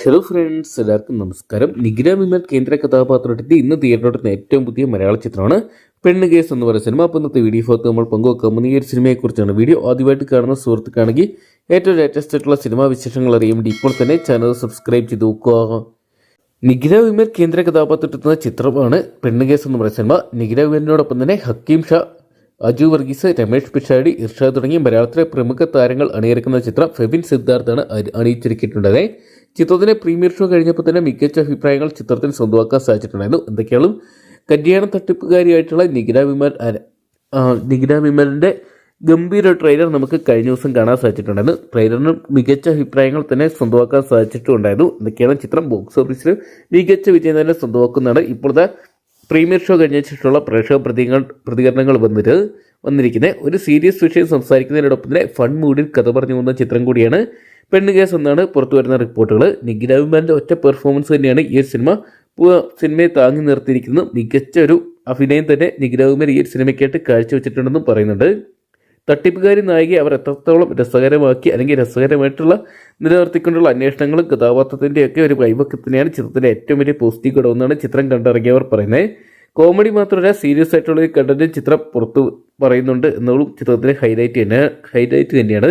Hello friends എല്ലാവർക്കും നമസ്കാരം. Nigra Vimal കേന്ദ്ര കഥാപാത്രത്തിന്റെ ഇന്ന് തിയേറ്ററിലെത്തുന്ന ഏറ്റവും പുതിയ മലയാള ചിത്രമാണ് പെണ്ണ് കേസ് എന്ന് പറയുന്ന സിനിമ. അപ്പോൾ ഇന്നത്തെ വീഡിയോ ഭാഗത്ത് നമ്മൾ പങ്കുവെക്കാൻ പോകുന്ന ഈ ഒരു സിനിമയെക്കുറിച്ചാണ് വീഡിയോ ആദ്യമായിട്ട് കാണുന്ന സുഹൃത്തുക്കാണെങ്കിൽ ഏറ്റവും ലേറ്റസ്റ്റ് ആയിട്ടുള്ള സിനിമാ വിശേഷങ്ങൾ അറിയാൻ വേണ്ടി ഇപ്പോൾ തന്നെ ചാനൽ സബ്സ്ക്രൈബ് ചെയ്ത് നോക്കുക. നിഖില വിമൽ കേന്ദ്ര കഥാപാത്രത്തിൽ ചിത്രമാണ് പെണ്ണ് കേസ് എന്ന് പറയുന്ന സിനിമ. നിഖില വിമലിനോടൊപ്പം തന്നെ ഹക്കീം ഷാ അജു വർഗീസ് രമേഷ് പിഷാടി ഇർഷാദ് തുടങ്ങിയ മലയാളത്തിലെ പ്രമുഖ താരങ്ങൾ അണിയിറക്കുന്ന ചിത്രം ഫെബിൻ സിദ്ധാർത്ഥാണ് അണിയിച്ചിരിക്കുന്നത് ചിത്രത്തിന്റെ പ്രീമിയർ ഷോ കഴിഞ്ഞപ്പോൾ തന്നെ മികച്ച അഭിപ്രായങ്ങൾ ചിത്രത്തിന് സ്വന്തമാക്കാൻ സാധിച്ചിട്ടുണ്ടായിരുന്നു. എന്തൊക്കെയാണ് കല്യാണ തട്ടിപ്പുകാരിയായിട്ടുള്ള നിഖില വിമൽ ആ, വിമലിന്റെ ഗംഭീര ട്രെയിലർ നമുക്ക് കഴിഞ്ഞ ദിവസം കാണാൻ സാധിച്ചിട്ടുണ്ടായിരുന്നു. ട്രെയിലറിന് മികച്ച അഭിപ്രായങ്ങൾ തന്നെ സ്വന്തമാക്കാൻ സാധിച്ചിട്ടുണ്ടായിരുന്നു. എന്തൊക്കെയാണ് ചിത്രം? ബോക്സ് ഓഫീസിൽ മികച്ച വിജയം തന്നെ സ്വന്തമാക്കുന്നതാണ്. ഇപ്പോഴത്തെ പ്രീമിയർ ഷോ കഴിഞ്ഞ ശേഷമുള്ള പ്രേക്ഷക പ്രതികരണങ്ങൾ പ്രതികരണങ്ങൾ വന്നിട്ട് വന്നിരിക്കുന്നത് ഒരു സീരിയസ് വിഷയം സംസാരിക്കുന്നതിനോടൊപ്പം തന്നെ ഫൺ മൂഡിൽ കഥ പറഞ്ഞു പോകുന്ന ചിത്രം കൂടിയാണ് പെണ്ണ് കേസ് എന്നാണ് പുറത്തു വരുന്ന റിപ്പോർട്ടുകൾ നിഖിലവിമാന്റെ ഒറ്റ പെർഫോമൻസ് തന്നെയാണ് ഈ ഒരു സിനിമ. സിനിമയെ താങ്ങി നിർത്തിയിരിക്കുന്നത് മികച്ച ഒരു അഭിനയം തന്നെ നിഖിലവിമാർ ഈ ഒരു സിനിമയ്ക്കായിട്ട് കാഴ്ചവെച്ചിട്ടുണ്ടെന്നും പറയുന്നുണ്ട്. തട്ടിപ്പുകാരി നായികയെ അവർ എത്രത്തോളം രസകരമാക്കി അല്ലെങ്കിൽ രസകരമായിട്ടുള്ള നിലനിർത്തിക്കൊണ്ടുള്ള അന്വേഷണങ്ങളും കഥാപാത്രത്തിന്റെയൊക്കെ ഒരു തന്നെയാണ് ചിത്രത്തിന്റെ ഏറ്റവും വലിയ പോസിറ്റീവ് ഘടകമെന്നാണ് ചിത്രം കണ്ടിറങ്ങിയവർ പറയുന്നത്. കോമഡി മാത്രമല്ല സീരിയസ് ആയിട്ടുള്ള ഒരു കണ്ടന്റ് ചിത്രം പുറത്തു പറയുന്നുണ്ട് എന്നുള്ളൂ ചിത്രത്തിന്റെ ഹൈലൈറ്റ് തന്നെ ഹൈലൈറ്റ് തന്നെയാണ്.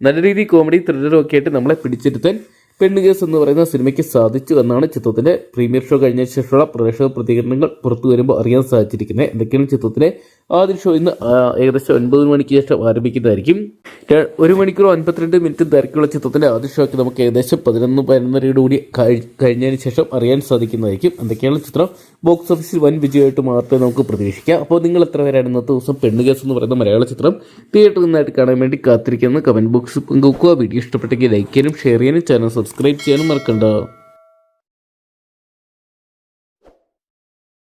നല്ല രീതിയിൽ കോമഡി ത്രില്ലറും ഒക്കെ ആയിട്ട് നമ്മളെ പിടിച്ചിരുത്താൻ പെണ്ണ് കേസ് എന്ന് പറയുന്ന സിനിമയ്ക്ക് സാധിച്ചു എന്നാണ് ചിത്രത്തിന്റെ പ്രീമിയർ ഷോ കഴിഞ്ഞ ശേഷമുള്ള പ്രേക്ഷക പ്രതികരണങ്ങൾ പുറത്തു വരുമ്പോൾ അറിയാൻ സാധിച്ചിരിക്കുന്നത്. എന്തൊക്കെയാണ് ചിത്രത്തിലെ ആദ്യ ഷോ ഇന്ന് ഏകദേശം ഒൻപത് മണിക്ക് ശേഷം ആരംഭിക്കുന്നതായിരിക്കും. ഒരു മണിക്കൂർ അൻപത്തിരണ്ട് മിനിറ്റ് ദൈർഘ്യമുള്ള ചിത്രത്തിന്റെ ആദ്യ ഷോയ്ക്ക് നമുക്ക് ഏകദേശം പതിനൊന്ന് പതിനൊന്നരയോട് കൂടി കഴി- കഴിഞ്ഞതിന് ശേഷം അറിയാൻ സാധിക്കുന്നതായിരിക്കും. എന്തൊക്കെയാണ് ചിത്രം? ബോക്സ് ഓഫീസിൽ വൻ വിജയമായിട്ട് മാത്രമേ നമുക്ക് പ്രതീക്ഷിക്കാം. അപ്പോൾ നിങ്ങൾ എത്ര പേരാണ് ഇന്നത്തെ ദിവസം പെണ്ണു കേസ് എന്ന് പറയുന്ന മലയാള ചിത്രം തിയേറ്ററിൽ നിന്നായിട്ട് കാണാൻ വേണ്ടി കാത്തിരിക്കുന്ന കമന്റ് ബോക്സിൽ പങ്കുവെക്കുക. വീഡിയോ ഇഷ്ടപ്പെട്ടെങ്കിൽ ലൈക്ക് ചെയ്യാനും ഷെയർ ചെയ്യാനും ചാനൽ സബ്സ്ക്രൈബ് ചെയ്യാനും മറക്കണ്ട.